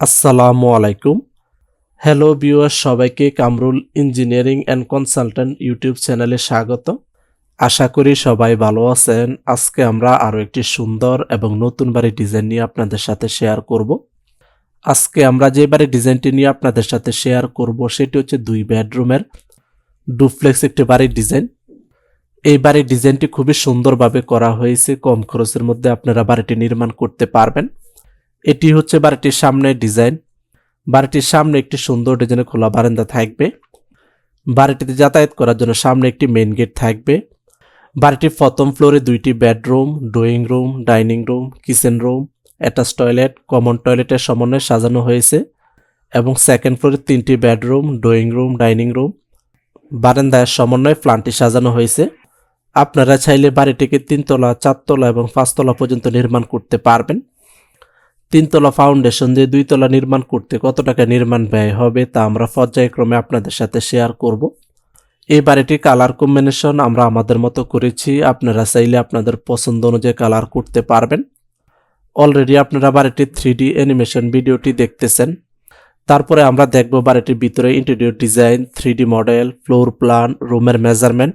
আসসালামু আলাইকুম। Hello viewer সবাইকে Kamrul engineering and consultant YouTube চ্যানেলে স্বাগত আশা করি সবাই ভালো আছেন। আজকে আমরা আরও একটি সুন্দর এবং নতুন বাড়ির ডিজাইন নিয়ে আপনাদের সাথে শেয়ার করব। আজকে আমরা যে বাড়ির ডিজাইনটি নিয়ে আপনাদের সাথে শেয়ার করব, সেটি হচ্ছে দুই বেডরুমের ডুপ্লেক্স একটি বাড়ির ডিজাইন এই বাড়ির ডিজাইনটি খুবই সুন্দরভাবে করা হয়েছে। কম খরচের মধ্যে আপনারা বাড়িটি নির্মাণ করতে পারবেন। এটি হচ্ছে বাড়িটির সামনের ডিজাইন। বাড়িটির সামনে একটি সুন্দর ডিজাইনের খোলা বারান্দা থাকবে। বাড়িটিতে যাতায়াত করার জন্য সামনে একটি মেইন গেট থাকবে। বাড়িটির প্রথম ফ্লোরে দুইটি bedroom drawing room dining room kitchen room attach toilet common টয়লেটের সমন্বয়ে সাজানো হয়েছে। এবং সেকেন্ড ফ্লোরে তিনটি bedroom drawing room dining room বারান্দায় সমন্বয়ে প্লান্টটি সাজানো হয়েছে। আপনারা চাইলে বাড়িটিকে তিনতলা, চারতলা এবং পাঁচতলা পর্যন্ত নির্মাণ করতে পারবেন। তিনতলা ফাউন্ডেশন দিয়ে দুইতলা নির্মাণ করতে কত টাকা নির্মাণ ব্যয় হবে তা আমরা পর্যায়ক্রমে আপনাদের সাথে শেয়ার করব। এই বাড়িটি কালার কম্বিনেশন আমরা আমাদের মতো করেছি। আপনারা চাইলে আপনাদের পছন্দ অনুযায়ী কালার করতে পারবেন। অলরেডি আপনারা বাড়িটির থ্রি ডি অ্যানিমেশন ভিডিওটি দেখতেছেন। তারপরে আমরা দেখব বাড়িটির ভিতরে interior design three D model floor plan রুমের মেজারমেন্ট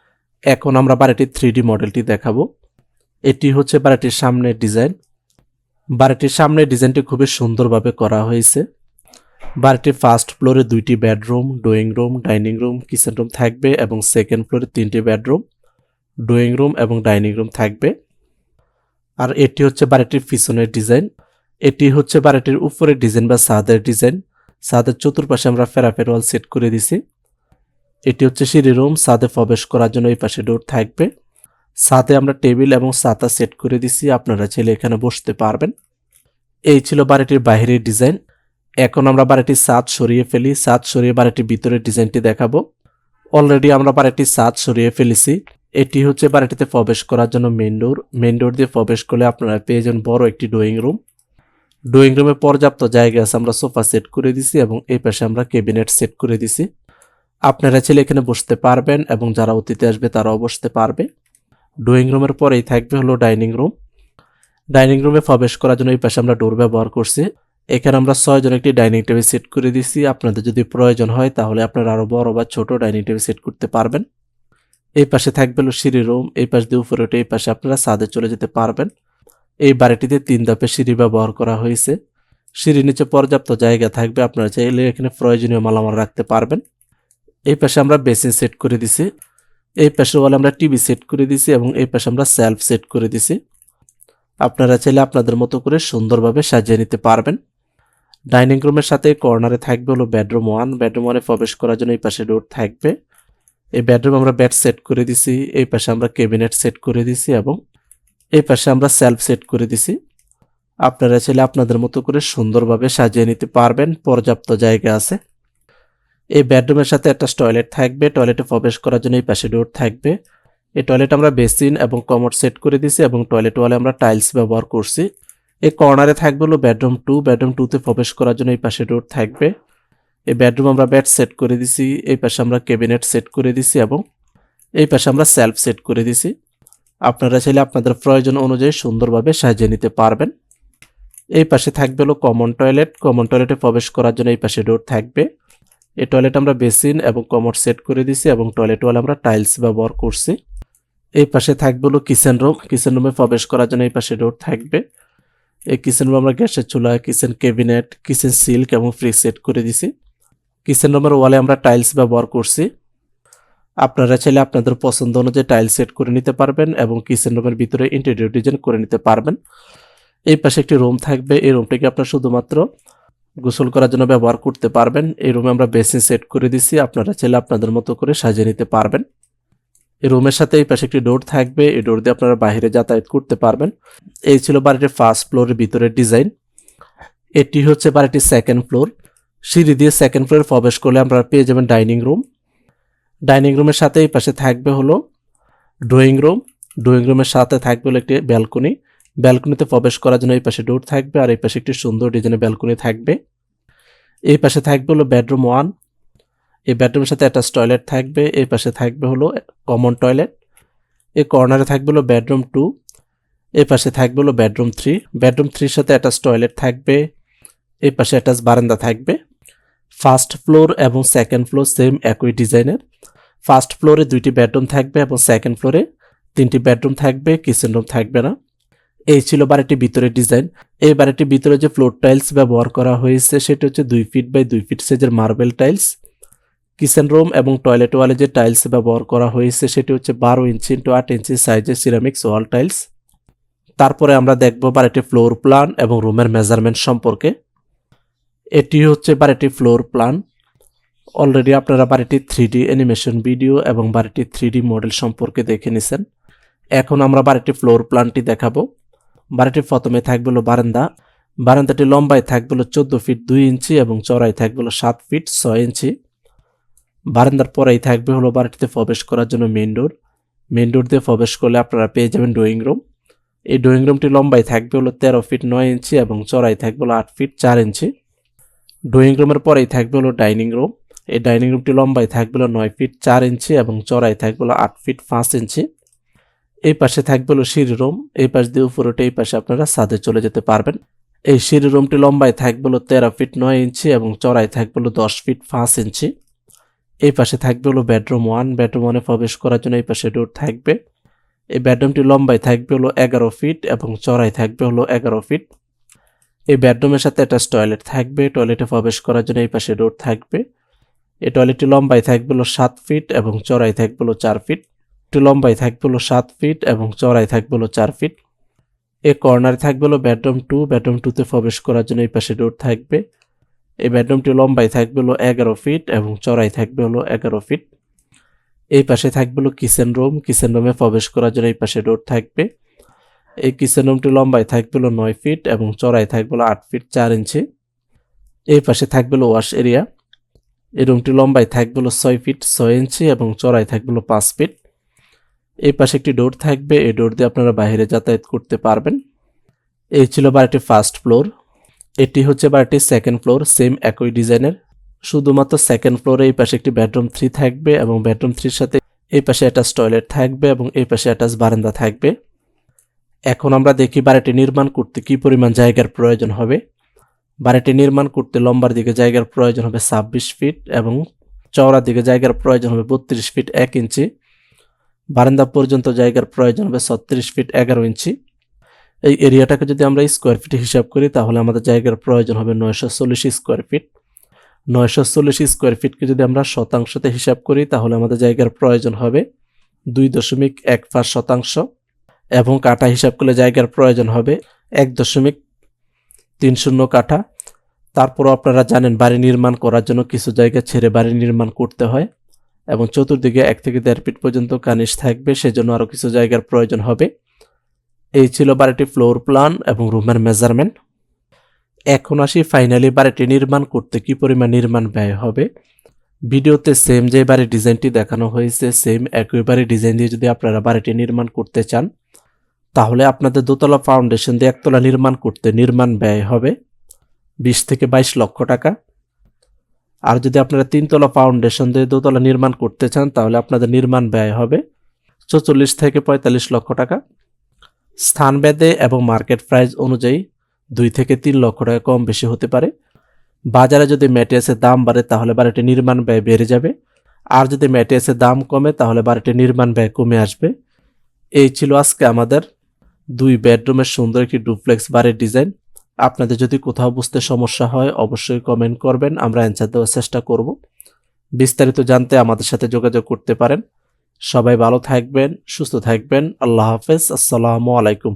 এখন আমরা বাড়িটির থ্রি মডেলটি দেখাবো। এটি হচ্ছে বাড়িটির সামনের ডিজাইন বাড়িটির সামনের ডিজাইনটি খুবই সুন্দরভাবে করা হয়েছে। বাড়িটির ফার্স্ট ফ্লোরে দুইটি bedroom drawing room dining room kitchen room থাকবে এবং সেকেন্ড ফ্লোরে তিনটি বেডরুম ড্রয়িং রুম এবং ডাইনিং রুম থাকবে। আর এটি হচ্ছে বাড়িটির পিছনের ডিজাইন এটি হচ্ছে বাড়িটির উপরের ডিজাইন বা সাদের ডিজাইন সাদের চতুর্পাশে আমরা ফেরাফের ওয়াল সেট করে দিছি এটি হচ্ছে সিঁড়ি রুম, ছাদে প্রবেশ করার জন্য এই পাশে ডোর থাকবে। ছাদে আমরা টেবিল এবং ছাতা সেট করে দিছি, আপনারা ছেলে এখানে বসতে পারবেন। এই ছিল বাড়িটির বাইরের ডিজাইন এখন আমরা বাড়িটির ছাদ সরিয়ে ফেলি। ছাদ সরিয়ে বাড়িটির ভিতরের ডিজাইনটি দেখাবো। অলরেডি আমরা বাড়িটির ছাদ সরিয়ে ফেলেছি। এটি হচ্ছে বাড়িটিতে প্রবেশ করার জন্য মেন ডোর মেন ডোর দিয়ে প্রবেশ করলে আপনারা পেয়ে যান বড় একটি ড্রয়িং রুম ড্রয়িং রুমে পর্যাপ্ত জায়গা আছে, আমরা সোফা সেট করে দিছি এবং এই পাশে আমরা ক্যাবিনেট সেট করে দিছি। আপনারা ছেলে এখানে বসতে পারবেন এবং যারা অতিথি আসবে তারাও বসতে পারবে। ড্রয়িং রুমের পরেই থাকবে হলো ডাইনিং রুম ডাইনিং রুমে প্রবেশ করার জন্য এই পাশে আমরা ডোর ব্যবহার করছি। এখানে আমরা ছয়জন একটি ডাইনিং টেবিল সেট করে দিছি। আপনাদের যদি প্রয়োজন হয় তাহলে আপনারা আরও বড় বা ছোট ডাইনিং টেবিল সেট করতে পারবেন। এই পাশে থাকবে হলো সিঁড়ি রুম এই পাশ দিয়ে উপরে উঠে এই পাশে আপনারা ছাদে চলে যেতে পারবেন। এই বাড়িটিতে তিন ধাপে সিঁড়ি ব্যবহার করা হয়েছে। সিঁড়ির নিচে পর্যাপ্ত জায়গা থাকবে। আপনারা চাইলে এখানে প্রয়োজনীয় মালামাল রাখতে পারবেন। এই পাশে আমরা বেসিন সেট করে দিছি। এই পাশে ওয়ালে আমরা টিভি সেট করে দিছি এবং এই পাশে আমরা সেলফ সেট করে দিছি। আপনারা চাইলে আপনাদের মতো করে সুন্দরভাবে সাজিয়ে নিতে পারবেন। ডাইনিং রুমের সাথে কর্নারে থাকবে হলো বেডরুম ওয়ান। বেডরুম ওয়ানে প্রবেশ করার জন্য এই পাশে ডোর থাকবে। এই বেডরুম আমরা বেড সেট করে দিছি, এই পাশে আমরা ক্যাবিনেট সেট করে দিছি এবং এই পাশে আমরা সেলফ সেট করে দিছি। আপনারা চাইলে আপনাদের মতো করে সুন্দরভাবে সাজিয়ে নিতে পারবেন। পর্যাপ্ত জায়গা আছে। এই বেডরুমের সাথে একটা টয়লেট থাকবে। টয়লেটে প্রবেশ করার জন্য এই পাশে ডোর থাকবে। এই টয়লেট আমরা বেসিন এবং কমোড সেট করে দিছি এবং টয়লেট ওয়ালে আমরা টাইলস ব্যবহার করছি। এই কর্নারে থাকবে হলো বেডরুম টু বেডরুম টুতে প্রবেশ করার জন্য এই পাশে ডোর থাকবে। এই বেডরুম আমরা বেড সেট করে দিছি এই পাশে আমরা ক্যাবিনেট সেট করে দিছি এবং এই পাশে আমরা সেলফ সেট করে দিছি আপনারা চাইলে আপনাদের প্রয়োজন অনুযায়ী সুন্দরভাবে সাজিয়ে নিতে পারবেন। এই পাশে থাকবে হলো কমন টয়লেট কমন টয়লেটে প্রবেশ করার জন্য এই পাশে ডোর থাকবে। এই টয়লেট আমরা বেসিন এবং কমোড সেট করে দিছি এবং টয়লেট ওয়াল আমরা টাইলস ব্যবহার করছি। এই পাশে থাকবে হলো কিচেন রুম কিচেন রুমে প্রবেশ করার জন্য এই পাশে ডোর থাকবে। এই কিচেন রুম আমরা গ্যাসের চুলা কিচেন ক্যাবিনেট কিচেন সিল্ক এবং ফ্রিজ সেট করে দিছি। কিচেন রুমের ওয়ালে আমরা টাইলস ব্যবহার করছি। আপনারা চাইলে আপনাদের পছন্দ অনুযায়ী টাইল সেট করে নিতে পারবেন এবং কিচেন রুমের ভিতরে ইন্টেরিয়র ডিজাইন করে নিতে পারবেন। এই পাশে একটি রুম থাকবে। এই রুমটাকে আপনার শুধুমাত্র গোসল করার জন্য ব্যবহার করতে পারবেন। এই রুমে আমরা বেসিন সেট করে দিছি। আপনারা চাইলে আপনাদের মতো করে সাজিয়ে নিতে পারবেন। এই রুমের সাথে এই পাশে একটি ডোর থাকবে। এই ডোর দিয়ে আপনারা বাইরে যাতায়াত করতে পারবেন। এই ছিল বাড়িটির ফার্স্ট ফ্লোরের ভিতরের ডিজাইন। এটি হচ্ছে বাড়িটির সেকেন্ড ফ্লোর। সিঁড়ি দিয়ে সেকেন্ড ফ্লোরে প্রবেশ করলে আমরা পেয়ে যাবেন ডাইনিং রুম। ডাইনিং রুমের সাথে এই পাশে থাকবে হলো ড্রয়িং রুম। ড্রয়িং রুমের সাথে থাকবে হলো একটি ব্যালকনি। ব্যালকনিতে প্রবেশ করার জন্য এই পাশে ডোর থাকবে আর এই পাশে একটি সুন্দর ডিজাইনের ব্যালকনি থাকবে। এই পাশে থাকবে হলো বেডরুম ওয়ান, এই বেডরুমের সাথে অ্যাটাচ টয়লেট থাকবে, এই পাশে থাকবে হলো কমন টয়লেট, এই কর্নারে থাকবে হলো বেডরুম টু, এই পাশে থাকবে হলো বেডরুম থ্রি, বেডরুম থ্রির সাথে অ্যাটাচ টয়লেট থাকবে, এই পাশে অ্যাটাচ বারান্দা থাকবে। ফার্স্ট ফ্লোর এবং সেকেন্ড ফ্লোর সেম একই ডিজাইনের। ফার্স্ট ফ্লোরে দুইটি বেডরুম থাকবে এবং সেকেন্ড ফ্লোরে তিনটি বেডরুম থাকবে, কিচেন রুম থাকবে না। এই ছিল বাড়িটির ভিতরের ডিজাইন। এই বাড়িটির ভিতরে যে ফ্লোর টাইলস ব্যবহার করা হয়েছে, সেটা হচ্ছে দুই ফিট বাই দুই ফিট সাইজের মার্বেল টাইলস কিচেন রুম এবং টয়লেট ওয়ালে যে টাইলস ব্যবহার করা হয়েছে, সেটি হচ্ছে বারো ইঞ্চি ইন্টু আট ইঞ্চি সাইজের সিরামিক্স ওয়াল টাইলস তারপরে আমরা দেখব বাড়িটির ফ্লোর প্ল্যান এবং রুমের মেজারমেন্ট সম্পর্কে। এটি হচ্ছে বাড়িটির ফ্লোর প্ল্যান অলরেডি আপনারা বাড়িটির থ্রি ডি অ্যানিমেশন ভিডিও এবং বাড়িটির থ্রি ডি মডেল সম্পর্কে দেখে নিছেন। এখন আমরা বাড়িটির ফ্লোর প্ল্যানটি দেখাবো। বাড়িটির প্রথমে থাকবে হলো বারান্দা। বারান্দাটি লম্বায় থাকবে হলো চোদ্দ ফিট দুই ইঞ্চি এবং চড়াই থাকবে হলো সাত ফিট ছয় ইঞ্চি। বারান্দার পরেই থাকবে হলো বাড়িটিতে প্রবেশ করার জন্য মেন ডোর মেন ডোর দিয়ে প্রবেশ করলে আপনারা পেয়ে যাবেন ড্রয়িং রুম এই ড্রয়িং রুমটি লম্বায় থাকবে হলো তেরো ফিট নয় ইঞ্চি এবং চড়াই থাকবে হলো আট ফিট চার ইঞ্চি। ড্রয়িং রুমের পরেই থাকবে হলো ডাইনিং রুম এই ডাইনিং রুমটি লম্বায় থাকবে হলো নয় ফিট চার ইঞ্চি এবং চড়াই থাকবে হলো আট ফিট পাঁচ ইঞ্চি। এই পাশে থাকবে হলো রুম, এই পাশ দিয়ে উপরে উঠে এই পাশে আপনারা ছাদে চলে যেতে পারবেন। এই সিঁড়ি রুমটি লম্বায় থাকবে হলো তেরো ফিট নয় ইঞ্চি এবং চড়াই থাকবে হলো দশ ফিট পাঁচ ইঞ্চি। এই পাশে থাকবে হলো বেডরুম ওয়ান, বেডরুম ওয়ানে প্রবেশ করার জন্য এই পাশে ডোর থাকবে। এই বেডরুমটি লম্বায় থাকবে হলো এগারো ফিট এবং চড়াই থাকবে হলো এগারো ফিট। এই বেডরুমের সাথে একটা টয়লেট থাকবে, টয়লেটে প্রবেশ করার জন্য এই পাশে ডোর থাকবে। এই টয়লেটটি লম্বায় থাকবে হলো সাত ফিট এবং চড়াই থাকবে হলো চার ফিট। একটু লম্বায় থাকবে হলো সাত ফিট এবং চড়াই থাকবে হলো চার ফিট এ কর্নারে থাকবে হলো বেডরুম টু বেডরুম টুতে প্রবেশ করার জন্য এই পাশে ডোর থাকবে এই বেডরুমটি লম্বায় থাকবে হলো এগারো ফিট এবং চড়াই থাকবে হলো এগারো ফিট এই পাশে থাকবে হলো কিচেন রুম কিচেন রুমে প্রবেশ করার জন্য এই পাশে ডোর থাকবে এই কিচেন রুমটি লম্বায় থাকবে হলো নয় ফিট এবং চড়াই থাকবে হলো আট ফিট চার ইঞ্চি এই পাশে থাকবে হলো ওয়াশ এরিয়া এই রুমটি লম্বায় থাকবে হলো ছয় ফিট ছয় ইঞ্চি এবং চড়াই থাকবে হলো পাঁচ ফিট এই পাশে একটি ডোর থাকবে। এই ডোর দিয়ে আপনারা বাইরে যাতায়াত করতে পারবেন। এই ছিল বাড়িটির ফার্স্ট ফ্লোর এটি হচ্ছে বাড়িটির সেকেন্ড ফ্লোর সেম একই ডিজাইনের শুধুমাত্র সেকেন্ড ফ্লোরে এই পাশে একটি বেডরুম থ্রি থাকবে এবং বেডরুম থ্রির সাথে এই পাশে অ্যাটাচ টয়লেট থাকবে এবং এই পাশে অ্যাটাচ বারান্দা থাকবে। এখন আমরা দেখি বাড়িটি নির্মাণ করতে কি পরিমাণ জায়গার প্রয়োজন হবে। বাড়িটি নির্মাণ করতে লম্বার দিকে জায়গার প্রয়োজন হবে ছাব্বিশ ফিট এবং চওড়ার দিকে জায়গার প্রয়োজন হবে বত্রিশ ফিট এক ইঞ্চি বারান্দা পর্যন্ত জায়গার প্রয়োজন হবে ছত্রিশ ফিট এগারো ইঞ্চি। এই এরিয়াটাকে যদি আমরা স্কোয়ার ফিট হিসাব করি, তাহলে আমাদের জায়গার প্রয়োজন হবে নয়শো চল্লিশ স্কোয়ার ফিট। নয়শো চল্লিশ স্কোয়ার ফিটকে যদি আমরা শতাংশতে হিসাব করি, তাহলে আমাদের জায়গার প্রয়োজন হবে দুই দশমিক এক পাঁচ শতাংশ এবং কাঠা হিসাব করলে জায়গার প্রয়োজন হবে এক দশমিক তিন শূন্য কাঠা। তারপরও আপনারা জানেন, বাড়ি নির্মাণ করার জন্য কিছু জায়গা ছেড়ে বাড়ি নির্মাণ করতে হয়। এবং চতুর্দিকে এক থেকে দেড় ফিট পর্যন্ত কানিশ থাকবে, সেজন্য আরও কিছু জায়গার প্রয়োজন হবে। এই ছিল বাড়িটি ফ্লোর প্ল্যান এবং রুমের মেজারমেন্ট। এখন আসি ফাইনালি বাড়িটি নির্মাণ করতে কি পরিমাণ নির্মাণ ব্যয় হবে। ভিডিওতে সেম যে বাড়ির ডিজাইনটি দেখানো হয়েছে সেম একই বাড়ির ডিজাইন দিয়ে যদি আপনারা বাড়িটি নির্মাণ করতে চান, তাহলে আপনাদের দোতলা ফাউন্ডেশন দিয়ে একতলা নির্মাণ করতে নির্মাণ ব্যয় হবে। বিশ থেকে বাইশ লক্ষ টাকা। আর যদি আপনারা তিনতলা ফাউন্ডেশন দিয়ে দোতলা নির্মাণ করতে চান, তাহলে আপনাদের নির্মাণ ব্যয় হবে চৌচল্লিশ থেকে পঁয়তাল্লিশ লক্ষ টাকা। স্থান স্থানভেদে এবং মার্কেট প্রাইস অনুযায়ী দুই থেকে তিন লক্ষ টাকা কম বেশি হতে পারে। বাজারে যদি ম্যাটেরিয়ালসের দাম বাড়ে, তাহলে বাড়িটির নির্মাণ ব্যয় বেড়ে যাবে। আর যদি ম্যাটেরিয়ালসের দাম কমে, তাহলে বাড়িটির নির্মাণ ব্যয় কমে আসবে। এই ছিল আজকে আমাদের দুই বেডরুমের সুন্দর একটি ডুপ্লেক্স বাড়ির ডিজাইন আপনাদের যদি কোথাও বুঝতে সমস্যা হয়, অবশ্যই কমেন্ট করবেন, আমরা অ্যান্সার দেওয়ার চেষ্টা করব। বিস্তারিত জানতে আমাদের সাথে যোগাযোগ করতে পারেন। সবাই ভালো থাকবেন, সুস্থ থাকবেন। আল্লাহ হাফেজ, আসসালামু আলাইকুম।